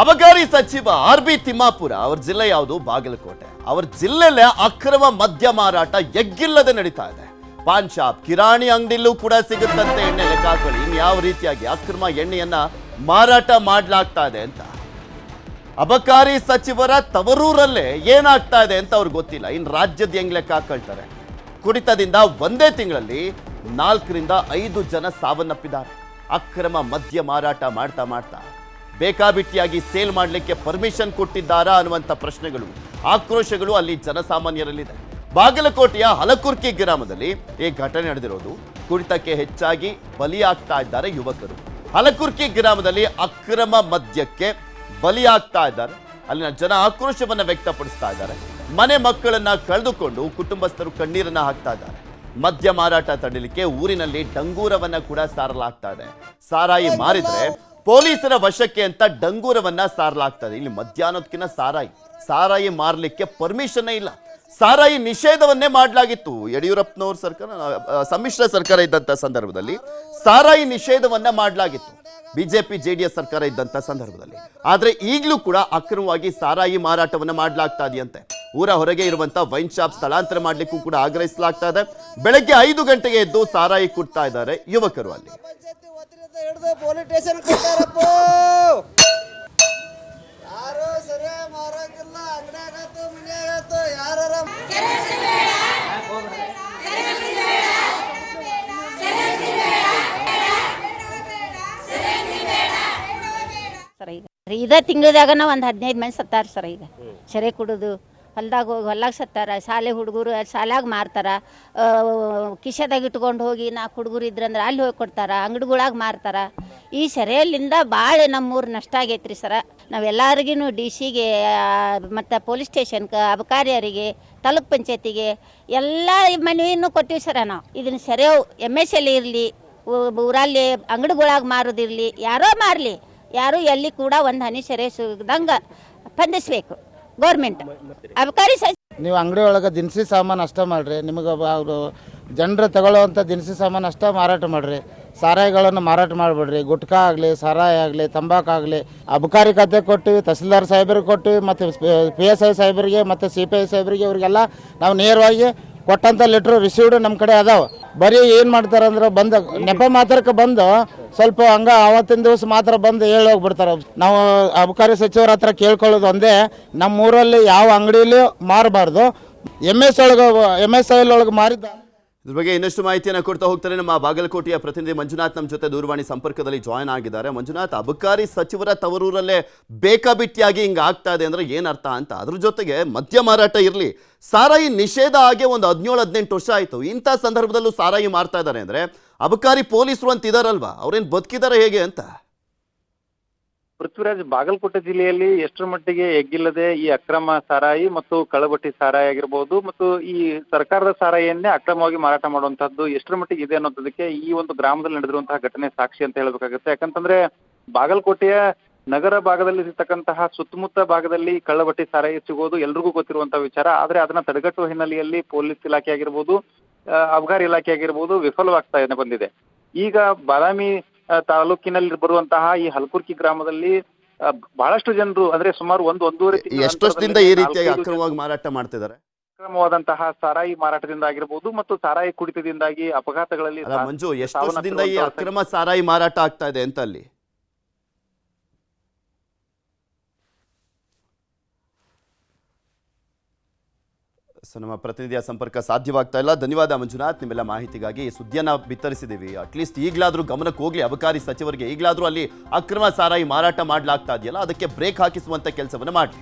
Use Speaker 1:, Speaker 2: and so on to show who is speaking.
Speaker 1: ಅಬಕಾರಿ ಸಚಿವ R B Timmapur, ಅವ್ರ ಜಿಲ್ಲೆ ಯಾವುದು? ಬಾಗಲಕೋಟೆ. ಅವ್ರ ಜಿಲ್ಲೆಲೆ ಅಕ್ರಮ ಮದ್ಯ ಮಾರಾಟ ಎಗ್ಗಿಲ್ಲದೆ ನಡೀತಾ ಇದೆ. ಪಾನ್ ಶಾಪ್, ಕಿರಾಣಿ ಅಂಗಡಿಲೂ ಕೂಡ ಸಿಗುತ್ತಂತೆ ಎಣ್ಣೆ ಲೆಕ್ಕ ಹಾಕೊಳ್ಳಿ ಇನ್ ಯಾವ ರೀತಿಯಾಗಿ ಅಕ್ರಮ ಎಣ್ಣೆಯನ್ನ ಮಾರಾಟ ಮಾಡ್ಲಾಗ್ತಾ ಇದೆ ಅಂತ? ಅಬಕಾರಿ ಸಚಿವರ ತವರೂರಲ್ಲೇ ಏನಾಗ್ತಾ ಇದೆ ಅಂತ ಅವ್ರಿಗೆ ಗೊತ್ತಿಲ್ಲ. ಇನ್ನು ರಾಜ್ಯದ ಹೆಂಗ್ ಲೆಕ್ಕ ಕುಡಿತದಿಂದ ಒಂದೇ ತಿಂಗಳಲ್ಲಿ ನಾಲ್ಕರಿಂದ ಐದು ಜನ ಸಾವನ್ನಪ್ಪಿದ್ದಾರೆ. ಅಕ್ರಮ ಮದ್ಯ ಮಾರಾಟ ಮಾಡ್ತಾ ಮಾಡ್ತಾ. ಬೇಕಾಬಿಟ್ಟಿಯಾಗಿ ಸೇಲ್ ಮಾಡಲಿಕ್ಕೆ ಪರ್ಮಿಷನ್ ಕೊಟ್ಟಿದ್ದಾರಾ ಅನ್ನುವಂಥ ಪ್ರಶ್ನೆಗಳು ಆಕ್ರೋಶಗಳು ಅಲ್ಲಿ ಜನಸಾಮಾನ್ಯರಲ್ಲಿದೆ. ಬಾಗಲಕೋಟೆಯ ಹಲಕುರ್ಕಿ ಗ್ರಾಮದಲ್ಲಿ ಈ ಘಟನೆ ನಡೆದಿರೋದು. ಕುಡಿತಕ್ಕೆ ಹೆಚ್ಚಾಗಿ ಬಲಿಯಾಗ್ತಾ ಇದ್ದಾರೆ ಯುವಕರು. ಹಲಕುರ್ಕಿ ಗ್ರಾಮದಲ್ಲಿ ಅಕ್ರಮ ಮದ್ಯಕ್ಕೆ ಬಲಿಯಾಗ್ತಾ ಇದ್ದಾರೆ. ಅಲ್ಲಿನ ಜನ ಆಕ್ರೋಶವನ್ನು ವ್ಯಕ್ತಪಡಿಸ್ತಾ ಇದ್ದಾರೆ. ಮನೆ ಮಕ್ಕಳನ್ನ ಕಳೆದುಕೊಂಡು ಕುಟುಂಬಸ್ಥರು ಕಣ್ಣೀರನ್ನ ಹಾಕ್ತಾ ಇದ್ದಾರೆ. ಮದ್ಯ ಮಾರಾಟ ತಡೆಯಲಿಕ್ಕೆ ಊರಿನಲ್ಲಿ ಡಂಗೂರವನ್ನ ಕೂಡ ಸಾರಲಾಗ್ತಾ ಇದೆ. ಸಾರಾಯಿ ಮಾರಿದ್ರೆ ಪೊಲೀಸರ ವಶಕ್ಕೆ ಅಂತ ಡಂಗೂರವನ್ನ ಸಾರಲಾಗ್ತದೆ. ಇಲ್ಲಿ ಮಧ್ಯಾಹ್ನದಕ್ಕಿಂತ ಸಾರಾಯಿ. ಸಾರಾಯಿ ಮಾರಲಿಕ್ಕೆ ಪರ್ಮಿಷನ್ ಇಲ್ಲ. ಸಾರಾಯಿ ನಿಷೇಧವನ್ನೇ ಮಾಡಲಾಗಿತ್ತು. ಯಡಿಯೂರಪ್ಪನವ್ರ ಸರ್ಕಾರ ಸಮ್ಮಿಶ್ರ ಸರ್ಕಾರ ಇದ್ದಂಥ ಸಂದರ್ಭದಲ್ಲಿ ಸಾರಾಯಿ ನಿಷೇಧವನ್ನ ಮಾಡಲಾಗಿತ್ತು. ಬಿಜೆಪಿ, ಜೆಡಿಎಸ್ ಸರ್ಕಾರ ಇದ್ದಂಥ ಸಂದರ್ಭದಲ್ಲಿ. ಆದ್ರೆ ಈಗಲೂ ಕೂಡ ಅಕ್ರಮವಾಗಿ ಸಾರಾಯಿ ಮಾರಾಟವನ್ನ ಮಾಡಲಾಗ್ತಾ ಇದೆಯಂತೆ. ಊರ ಹೊರಗೆ ಇರುವಂತ ವೈನ್ ಶಾಪ್ ಸ್ಥಳಾಂತರ ಮಾಡಲಿಕ್ಕೂ ಕೂಡ ಆಗ್ರಹಿಸಲಾಗ್ತಾ ಇದೆ. ಬೆಳಗ್ಗೆ ಐದು ಗಂಟೆಗೆ ಎದ್ದು ಸಾರಾಯಿ ಕುಡ್ತಾ ಇದ್ದಾರೆ ಯುವಕರು ಅಲ್ಲಿ.
Speaker 2: ಹಿಡಿದು ಪೊಲೀಸ್ ಸ್ಟೇಷನ್ ಕೊಟ್ಟಾರಪ್ಪ ಯಾರು ಸರಿಯಾಗಿ ಮಾರಂಗಿಲ್ಲ ಅಂಗಡಿಯಾಗತ್ತು ಮನ್ಯಾಗತ್ತು ಯಾರ
Speaker 3: ಸರ್ ಈಗ ಇದೇ ತಿಂಗಳದಾಗ ಒಂದು ಹದಿನೈದು ಮಂದಿ ಸತ್ತಾರ ಸರ್ ಈಗ ಸರಿ ಕುಡಿದು ಹೊಲ್ದಾಗ ಹೋಗಿ ಹೊಲ್ದಾಗ ಸತ್ತಾರ ಶಾಲೆ ಹುಡುಗರು ಶಾಲ್ಯಾಗ ಮಾರ್ತಾರ? ಕಿಶೆದಾಗ ಇಟ್ಕೊಂಡು ಹೋಗಿ ನಾಲ್ಕು ಹುಡುಗರು ಇದ್ರಂದ್ರೆ ಅಲ್ಲಿ ಹೋಗಿ ಕೊಡ್ತಾರ? ಅಂಗಡಿಗಳಾಗ ಮಾರ್ತಾರ? ಈ ಸೆರೆಯಲ್ಲಿಂದ ಭಾಳ ನಮ್ಮೂರು ನಷ್ಟ ಆಗೈತ್ರಿ ಸರ. ನಾವೆಲ್ಲರಿಗೂ ಡಿ ಸಿಗೆ ಮತ್ತು ಪೊಲೀಸ್ ಸ್ಟೇಷನ್ಗೆ ಅಬಕಾರಿಯರಿಗೆ, ತಾಲೂಕ್ ಪಂಚಾಯತಿಗೆ ಎಲ್ಲ ಮನವಿನೂ ಕೊಟ್ಟಿವಿ ಸರ ನಾವು. ಇದನ್ನ ಸೆರೆವು ಎಂ ಎಸ್ ಎಲ್ ಇರಲಿ ಊರಲ್ಲಿ ಅಂಗಡಿಗಳಾಗ ಮಾರೋದಿರಲಿ, ಯಾರೋ ಮಾರಲಿ, ಯಾರು ಎಲ್ಲಿ ಕೂಡ ಒಂದು ಹನಿ ಸೆರೆ ಸಿಗದಂಗೆ ಬಂಧಿಸ್ಬೇಕು ಗೌರ್ಮೆಂಟ್. ಅಬಕಾರಿ ಸ
Speaker 4: ನೀವು ಅಂಗಡಿ ಒಳಗೆ ದಿನಸಿ ಸಾಮಾನು ಅಷ್ಟೇ ಮಾಡ್ರಿ. ನಿಮಗೆ ಅವರು ಜನರು ತಗೊಳ್ಳೋವಂಥ ದಿನಸಿ ಸಾಮಾನು ಅಷ್ಟೇ ಮಾರಾಟ ಮಾಡಿರಿ. ಸಾರಾಯಿಗಳನ್ನು ಮಾರಾಟ ಮಾಡಿಬಿಡ್ರಿ. ಗುಟ್ಕಾ ಆಗಲಿ ಸಾರಾಯಿ ಆಗಲಿ ತಂಬಾಕು ಆಗಲಿ ಅಬಕಾರಿ ಖಾತೆ ಕೊಟ್ಟಿವಿ ತಹಸೀಲ್ದಾರ್ ಸಾಹೇಬರಿಗೆ ಕೊಟ್ಟಿವಿ ಮತ್ತು ಪಿ ಎಸ್ ಐ ಸಾಹೇಬರಿಗೆ ಮತ್ತು ಸಿ ಪಿ ಐ ಸಾಹೇಬರಿಗೆ ಇವರಿಗೆಲ್ಲ ನಾವು ನೇರವಾಗಿ ಕೊಟ್ಟಂಥ ಲೆಟ್ರು ರಿಸೀವ್ಡ್ ನಮ್ಮ ಕಡೆ ಅದಾವ. ಬರೀ ಏನು ಮಾಡ್ತಾರೆ ಅಂದ್ರೆ ಬಂದು, ನೆಪ ಮಾತ್ರಕ್ಕೆ ಬಂದು ಸ್ವಲ್ಪ ಹಂಗ ಅವತ್ತಿನ ದಿವಸ ಮಾತ್ರ ಬಂದು ಹೇಳಿ ಹೋಗ್ಬಿಡ್ತಾರೆ. ನಾವು ಅಬಕಾರಿ ಸಚಿವರ ಹತ್ರ ಕೇಳ್ಕೊಳ್ಳೋದು ಒಂದೇ ನಮ್ಮ ಊರಲ್ಲಿ ಯಾವ ಅಂಗಡಿಲಿ ಮಾರಬಾರ್ದು. ಎಂ ಎಸ್ ಒಳಗೆ ಎಂ ಎಸ್ ಐ ಒಳಗೆ ಮಾರಿದ್ದ
Speaker 1: ಇದ್ರ ಬಗ್ಗೆ ಇನ್ನಷ್ಟು ಮಾಹಿತಿಯನ್ನು ಕೊಡ್ತಾ ಹೋಗ್ತಾರೆ ನಮ್ಮ ಬಾಗಲಕೋಟೆಯ ಪ್ರತಿನಿಧಿ ಮಂಜುನಾಥ್ ನಮ್ಮ ಜೊತೆ ದೂರವಾಣಿ ಸಂಪರ್ಕದಲ್ಲಿ ಜಾಯ್ನ್ ಆಗಿದ್ದಾರೆ. ಮಂಜುನಾಥ್, ಅಬಕಾರಿ ಸಚಿವರ ತವರೂರಲ್ಲೇ ಬೇಕಾಬಿಟ್ಟಿಯಾಗಿ ಹಿಂಗೆ ಆಗ್ತಾ ಇದೆ ಅಂದರೆ ಏನರ್ಥ ಅಂತ? ಅದ್ರ ಜೊತೆಗೆ ಮದ್ಯ ಮಾರಾಟ ಇರಲಿ. ಸಾರಾಯಿ ನಿಷೇಧ ಆಗಿ ಒಂದು ಹದಿನೇಳು, ಹದಿನೆಂಟು ವರ್ಷ ಆಯಿತು. ಇಂಥ ಸಂದರ್ಭದಲ್ಲೂ ಸಾರಾಯಿ ಮಾರ್ತಾ ಇದ್ದಾರೆ ಅಂದರೆ ಅಬಕಾರಿ ಪೊಲೀಸರು ಅಂತ ಅವ್ರೇನು ಬದುಕಿದ್ದಾರೆ ಹೇಗೆ ಅಂತ?
Speaker 5: ಪೃಥ್ವಿರಾಜ್ ಬಾಗಲಕೋಟೆ ಜಿಲ್ಲೆಯಲ್ಲಿ ಎಷ್ಟರ ಮಟ್ಟಿಗೆ ಎಗ್ಗಿಲ್ಲದೆ ಈ ಅಕ್ರಮ ಸಾರಾಯಿ ಮತ್ತು ಕಳಬಟ್ಟಿ ಸಾರಾಯಿ ಆಗಿರ್ಬೋದು ಮತ್ತು ಈ ಸರ್ಕಾರದ ಸಾರಾಯಿಯನ್ನೇ ಅಕ್ರಮವಾಗಿ ಮಾರಾಟ ಮಾಡುವಂತಹದ್ದು ಎಷ್ಟರ ಮಟ್ಟಿಗೆ ಇದೆ ಅನ್ನೋದಕ್ಕೆ ಈ ಒಂದು ಗ್ರಾಮದಲ್ಲಿ ನಡೆದಿರುವಂತಹ ಘಟನೆ ಸಾಕ್ಷಿ ಅಂತ ಹೇಳಬೇಕಾಗುತ್ತೆ. ಯಾಕಂತಂದ್ರೆ ಬಾಗಲಕೋಟೆಯ ನಗರ ಭಾಗದಲ್ಲಿ ಇರ್ತಕ್ಕಂತಹ ಸುತ್ತಮುತ್ತ ಭಾಗದಲ್ಲಿ ಕಳ್ಳಬಟ್ಟಿ ಸಾರಾಯಿ ಸಿಗೋದು ಎಲ್ರಿಗೂ ಗೊತ್ತಿರುವಂತಹ ವಿಚಾರ. ಆದ್ರೆ ಅದನ್ನ ತಡೆಗಟ್ಟುವ ಹಿನ್ನೆಲೆಯಲ್ಲಿ ಪೊಲೀಸ್ ಇಲಾಖೆ ಆಗಿರ್ಬೋದು ಆ, ಅಬಕಾರಿ ಇಲಾಖೆ ಆಗಿರ್ಬೋದು ವಿಫಲವಾಗ್ತಾ ಬಂದಿದೆ. ಈಗ ಬಾದಾಮಿ ತಾಲೂಕಿನಲ್ಲಿ ಬರುವಂತಹ ಈ ಹಲಕುರ್ಕಿ ಗ್ರಾಮದಲ್ಲಿ ಬಹಳಷ್ಟು ಜನರು ಅಂದ್ರೆ ಸುಮಾರು ಒಂದು ಒಂದೂವರೆ
Speaker 1: ಎಷ್ಟು ವರ್ಷದಿಂದ ಈ ರೀತಿಯಾಗಿ ಅಕ್ರಮವಾಗಿ ಮಾರಾಟ ಮಾಡ್ತಿದ್ದಾರೆ?
Speaker 5: ಅಕ್ರಮವಾದಂತಹ ಸಾರಾಯಿ ಮಾರಾಟದಿಂದ ಆಗಿರಬಹುದು ಮತ್ತು ಸಾರಾಯಿ ಕುಡಿತದಿಂದಾಗಿ ಅಪಘಾತಗಳಲ್ಲಿ
Speaker 1: ಮಂಜು ಎಷ್ಟು ವರ್ಷದಿಂದ ಈ ಅಕ್ರಮ ಸಾರಾಯಿ ಮಾರಾಟ ಆಗ್ತಾ ಇದೆ ಅಂತ ಅಲ್ಲಿ? ಸೊ ನಮ್ಮ ಪ್ರತಿನಿಧಿಯ ಸಂಪರ್ಕ ಸಾಧ್ಯವಾಗ್ತಾ ಇಲ್ಲ. ಧನ್ಯವಾದ ಮಂಜುನಾಥ್. ನಿಮ್ಮೆಲ್ಲ ಮಾಹಿತಿಗಾಗಿ ಸುದ್ದಿಯನ್ನ ಬಿತ್ತರಿಸಿದ್ದೀವಿ. ಅಟ್ಲೀಸ್ಟ್ ಈಗಲಾದರೂ ಗಮನಕ್ಕೆ ಹೋಗಲಿ. ಅಬಕಾರಿ ಸಚಿವರಿಗೆ ಈಗಲಾದರೂ ಅಲ್ಲಿ ಅಕ್ರಮ ಸಾರಾಯಿ ಮಾರಾಟ ಮಾಡಲಾಗ್ತಾ ಇದೆಯಲ್ಲ, ಅದಕ್ಕೆ ಬ್ರೇಕ್ ಹಾಕಿಸುವಂತ ಕೆಲಸವನ್ನು ಮಾಡಿ.